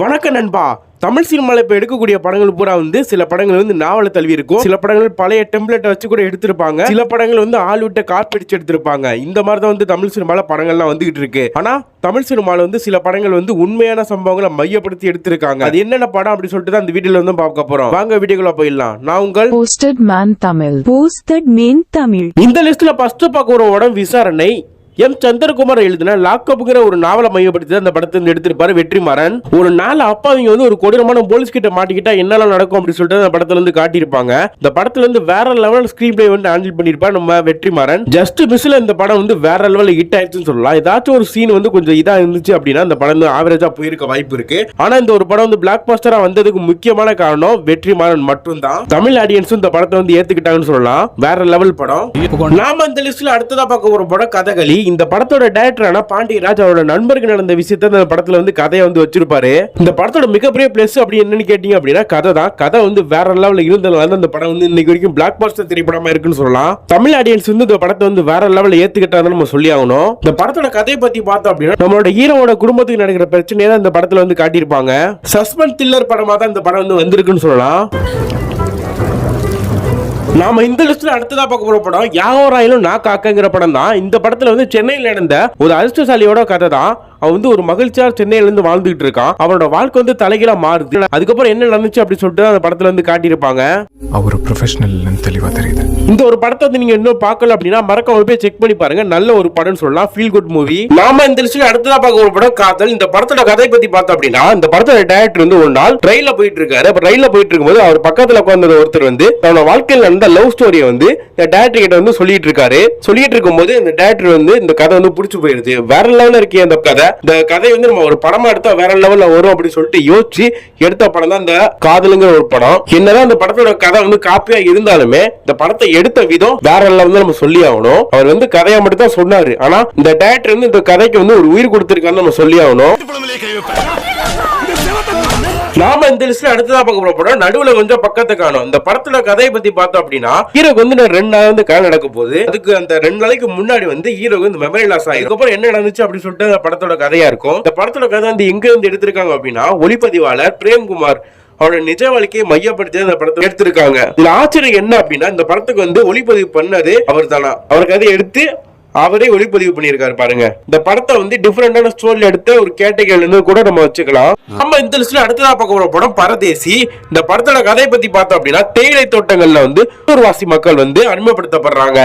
வணக்கம் நண்பா. தமிழ் சினிமாவில் இப்போ எடுக்கக்கூடிய படங்கள் பூரா வந்து சில படங்கள் வந்து நாவல தழுவி இருக்கும். சில படங்கள் பழைய டெம்ப்ளேட் வச்சு கூட எடுத்திருப்பாங்க. சில படங்கள் வந்து ஆள் விட்ட கார்பெடிச்சு எடுத்திருப்பாங்க. இந்த மாதிரி தான் வந்து தமிழ் சினிமாவில் படங்கள்லாம் வந்துகிட்டு இருக்கு. ஆனா தமிழ் சினிமாவில் வந்து சில படங்கள் வந்து உண்மையான சம்பவங்களை மையப்படுத்தி எடுத்திருக்காங்க. அது என்னென்ன படம் அப்படி சொல்லிட்டு தான் இந்த வீடியோல வந்து பார்க்க போறோம். வாங்க வீடியோக்குள்ள போயிடலாம். நான் உங்கள் Posted Man Tamil. Posted main Tamil. இந்த லிஸ்ட்ல ஃபர்ஸ்ட் பார்க்க ஒரு படம் விசாரணை. எம் சந்திரகுமார் எழுதின லாக்கப்புங்கிற ஒரு நாவலை மையப்படுத்தி அந்த படத்தை எடுத்திருப்பாரு வெற்றிமாறன். ஒரு நாள் அப்பாவிங்க வந்து ஒரு கொடூரமான போலீஸ் கிட்ட மாட்டிக்கிட்டா என்னெல்லாம் நடக்கும் அப்படின்னு சொல்லிட்டு அந்த படத்துல இருந்து காட்டியிருப்பாங்க. இந்த படத்துல இருந்து வேற லெவல் ஸ்கிரீன் பிளே வந்து ஹேண்டில் பண்ணிருப்பாரு நம்ம வெற்றிமாறன். ஜஸ்ட் மிஸ்ல இந்த படம் வந்து வேற லெவலில் ஹிட் ஆயிடுச்சுன்னு சொல்லலாம். ஏதாச்சும் ஒரு சீன் வந்து கொஞ்சம் இதா இருந்துச்சு அப்படின்னா அந்த படம் வந்து ஆவரேஜா போயிருக்க வாய்ப்பு இருக்கு. ஆனா இந்த ஒரு படம் வந்து பிளாக் பாஸ்டரா வந்ததுக்கு முக்கியமான காரணம் வெற்றிமாறன் மட்டும்தான். தமிழ் ஆடியன்ஸும் இந்த படத்தை வந்து ஏத்துக்கிட்டாங்கன்னு சொல்லலாம். வேற லெவல் படம். நாம இந்த லிஸ்ட்ல அடுத்ததா பார்க்க ஒரு படம் கதகளி. இந்த படத்தோட டேரக்டரான பாண்டியராஜ் அவரோட நண்பருக்கு நடந்த விஷயத்த இந்த படத்துல வந்து கதையை வந்து வச்சிருப்பாரு. இந்த படத்தோட மிகப்பெரிய பிளஸ் அப்படி என்னன்னு கேட்டீங்க அப்படின்னா கதை தான். கதை வந்து வேற லெவல்ல இருந்ததுனால தான் இந்த படம் வந்து இன்னைக்கு வரைக்கும் பிளாக் பாஸ்டர் திரைப்படமா இருக்குன்னு சொல்லலாம். தமிழ் ஆடியன்ஸ் வந்து இந்த படத்தை வந்து வேற லெவல்ல ஏத்துக்கிட்டாங்க நம்ம சொல்லி ஆகணும். இந்த படத்தோட கதையை பத்தி பார்த்தோம் அப்படின்னா நம்மளோட ஹீரோவோட குடும்பத்துக்கு நடக்கிற பிரச்சனையை தான் இந்த படத்துல வந்து காட்டியிருப்பாங்க. சஸ்பென்ஸ் த்ரில்லர் படமா தான் இந்த படம் வந்து வந்திருக்குன்னு சொல்லலாம். நாம இந்த லிஸ்ட்ல அடுத்ததா பார்க்க போற படம் யாவராயிலும் நான் காக்கங்கிற படம் தான் இந்த படத்துல வந்து சென்னையில் நடந்த ஒரு அதிர்ஷ்டசாலியோட கதை தான் அவன் வந்து ஒரு மகிழ்ச்சியா சென்னையில இருந்து வாழ்ந்துகிட்டு இருக்கான் அவனோட வாழ்க்கை வந்து தலைகீழா மாறுது. அதுக்கப்புறம் என்ன நடந்துச்சு அப்படி சொல்லிட்டு அந்த படத்துல வந்து காட்டியிருப்பாங்க. அவர் ப்ரொஃபஷனல் தெளிவா தெரியுது. இந்த ஒரு படத்தை வந்து நீங்க இன்னும் பார்க்கல அப்படின்னா மறக்காம போய் செக் பண்ணி பாருங்க. நல்ல ஒரு படம் சொல்லலாம். ஃபீல் குட் மூவி நாம இந்த லிஸ்ட்ல அடுத்ததா பார்க்க ஒரு படம் காதல். இந்த படத்தோட கதை பத்தி பார்த்தோம் அப்படின்னா இந்த படத்தோட டேரக்டர் வந்து ஒரு நாள் ட்ரெயின்ல போயிட்டு இருக்காரு. அப்ப ரயில்ல போயிட்டு இருக்கும்போது அவர் பக்கத்துல உட்கார்ந்த ஒருத்தர் வந்து தன்னோட வாழ்க்கையில் நடந்த லவ் ஸ்டோரியை வந்து இந்த டேரக்டர் கிட்ட வந்து சொல்லிட்டு இருக்காரு. சொல்லிட்டு இருக்கும்போது இந்த டேரக்டர் வந்து இந்த கதை வந்து பிடிச்சு போயிருது. வேற லெவல்ல இருக்கே அந்த கதை. இந்த கதை வந்து நம்ம ஒரு படமா எடுத்தா வேற லெவல்ல வரும் அப்படின்னு சொல்லிட்டு யோசிச்சு எடுத்த படம் தான் இந்த காதலுங்கிற ஒரு படம். என்னதான் அந்த படத்தோட கதை வந்து காப்பியா இருந்தாலுமே இந்த படத்தை எடுத்த விதம் வேற லெவல்ல நம்ம சொல்லி ஆகணும். அவர் வந்து கதையை மட்டும் தான் சொன்னாரு. ஆனா இந்த டேரக்டர் வந்து இந்த கதைக்கு வந்து ஒரு உயிர் கொடுத்திருக்கான்னு நம்ம சொல்லி ஆகணும். நாம இந்த லிஸ்ட்ல அடுத்ததா பார்க்க போற படம் நடுவுல கொஞ்சம் பக்கத்தை காணும். இந்த படத்தோட கதையை பத்தி பார்த்தோம் அப்படின்னா ஹீரோக்கு வந்து ரெண்டு நாள் வந்து கதை நடக்க போகுது. அதுக்கு அந்த ரெண்டு நாளைக்கு முன்னாடி வந்து ஹீரோக்கு வந்து மெமரி லாஸ் ஆகும் அதுக்கப்புறம் என்ன நடந்துச்சு அப்படின்னு சொல்லிட்டு அந்த படத்தோட கதையா இருக்கும். இந்த படத்தோட கதை வந்து எங்க வந்து எடுத்திருக்காங்க அப்படின்னா ஒளிப்பதிவாளர் பிரேம்குமார் அவரோட நிஜ வாழ்க்கையை மையப்படுத்தி அந்த படத்தை எடுத்திருக்காங்க. இதுல ஆச்சரியம் என்ன அப்படின்னா இந்த படத்துக்கு வந்து ஒளிப்பதிவு பண்ணது அவர் தானா அவர் கதையை எடுத்து அவரே ஒளிப்பதிவு பண்ணியிருக்காரு பாருங்க. இந்த படத்தை வந்து டிஃப்ரெண்டான ஸ்டோரியில் எடுத்த ஒரு கேட்டகரியில கூட நம்ம வச்சுக்கலாம். நம்ம இந்த லிஸ்ட்ல அடுத்ததா பார்க்க போற படம் பரதேசி. இந்த படத்தோட கதையை பத்தி பார்த்தோம் அப்படின்னா தேயிலை தோட்டங்கள்ல வந்து ஊர்வாசி மக்கள் வந்து அடிமைப்படுத்தப்படுறாங்க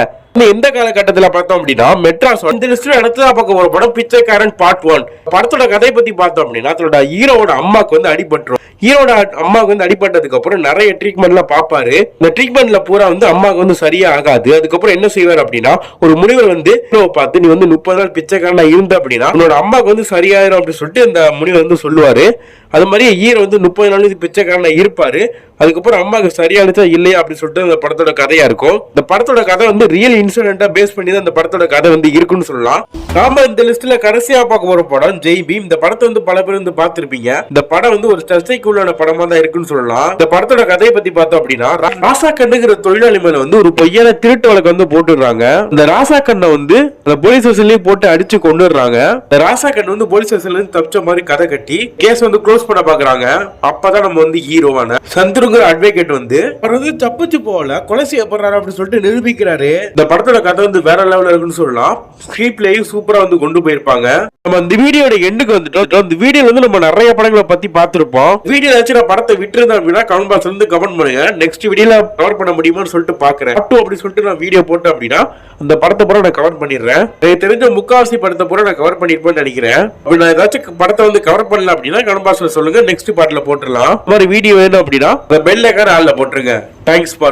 இந்த காலகட்டத்தில் பார்த்தோம் அப்படின்னா மெட்ராஸ் இந்த லிஸ்ட்ல அடுத்ததா பார்க்க ஒரு படம் பிச்சைக்காரன் பார்ட் ஒன் படத்தோட கதை பத்தி பார்த்தோம் அப்படின்னா தன்னோட ஹீரோவோட அம்மாக்கு வந்து அடிபட்டுரும். ஹீரோட அம்மாவுக்கு வந்து அடிபட்டதுக்கு அப்புறம் நிறைய ட்ரீட்மெண்ட்லாம் பார்ப்பாரு. இந்த ட்ரீட்மெண்ட்ல பூரா வந்து அம்மாவுக்கு வந்து சரியா ஆகாது அதுக்கப்புறம் என்ன செய்வார் அப்படின்னா ஒரு முனிவர் வந்து ஹீரோவை பார்த்து நீ வந்து முப்பது நாள் பிச்சைக்காரனா இருந்த அப்படின்னா உன்னோட அம்மாவுக்கு வந்து சரியாயிரும் அப்படின்னு சொல்லிட்டு இந்த முனிவர் வந்து சொல்லுவாரு. அது மாதிரி ஹீரோ வந்து முப்பது நாள் பிச்சைக்காரனாக இருப்பார். அதுக்கப்புறம் அம்மாவுக்கு சரியானுச்சா இல்லையா அப்படின்னு சொல்லிட்டு அந்த படத்தோட கதையா இருக்கும். இந்த படத்தோட கதை வந்து ரியல் இன்சிடென்ட்டாக பேஸ் பண்ணி தான் அந்த படத்தோட கதை வந்து இருக்குன்னு சொல்லலாம். நாம இந்த லிஸ்ட்ல கடைசியா பார்க்க போற படம் ஜெய் பீம் இந்த படத்தை வந்து பல பேர் வந்து பார்த்துருப்பீங்க. இந்த படம் வந்து ஒரு சர்ச்சைக்குள்ளான படமா தான் இருக்குன்னு சொல்லலாம். இந்த படத்தோட கதையை பத்தி பார்த்தோம் அப்படின்னா ராசா கண்ணுங்கிற தொழிலாளி மேல வந்து ஒரு பொய்யான திருட்டு வழக்கு வந்து போட்டுடுறாங்க. இந்த ராசா கண்ணை வந்து அந்த போலீஸ் ஸ்டேஷன்லயே போட்டு அடிச்சு கொண்டுடுறாங்க. இந்த ராசா கண்ணு வந்து போலீஸ் ஸ்டேஷன்ல இருந்து தப்பிச்ச மாதிரி கதை கட்டி கேஸ் வந்து க்ளோஸ் பண்ண பாக்குறாங்க. அப்பதான் நம்ம வந்து ஹீரோவான சந்துருங்கிற அட்வொகேட் வந்து அவர் வந்து தப்பிச்சு போகல கொலை செய்யப்படுறாரு அப்படின்னு சொல்லிட்டு நிரூபிக்கிறாரு. இந்த படத்தோட கதை வந்து வேற லெவல்ல இருக்குன்னு சொல்லலாம். ஸ்கிரீன் பிளேயும் சூப்பரா வந்து கொண்டு போயிருப்பாங்க. நம்ம இந்த வீடியோட எண்டுக்கு வந்துட்டோம். இந்த வீடியோல வந்து நம்ம நிறைய படங்களை பத்தி பார்த்திருப்போம். வீடியோ ஏதாச்சும் நான் படத்தை விட்டுருந்தேன் அப்படின்னா கமெண்ட் பாக்ஸ்ல இருந்து கமெண்ட் பண்ணுங்க. நெக்ஸ்ட் வீடியோல கவர் பண்ண முடியுமான்னு சொல்லிட்டு பாக்குறேன் அப்போ அப்படி சொல்லிட்டு நான் வீடியோ போட்டேன் அப்படின்னா அந்த படத்தை பூரா நான் கவர் பண்ணிடுறேன். எனக்கு தெரிஞ்ச முக்காவாசி படத்தை பூரா நான் கவர் பண்ணிருப்பேன்னு நினைக்கிறேன். அப்படி நான் ஏதாச்சும் படத்தை வந்து கவர் பண்ணல அப்படின்னா கமெண்ட் பாக்ஸ்ல சொல்லுங்க. நெக்ஸ்ட் பார்ட்ல போட்டுடலாம். இந்த மாதிரி வீடியோ வேணும் அப்படின்னா பெல் ஐக்கான ஆள்ல போட்டுருங்க. Thanks for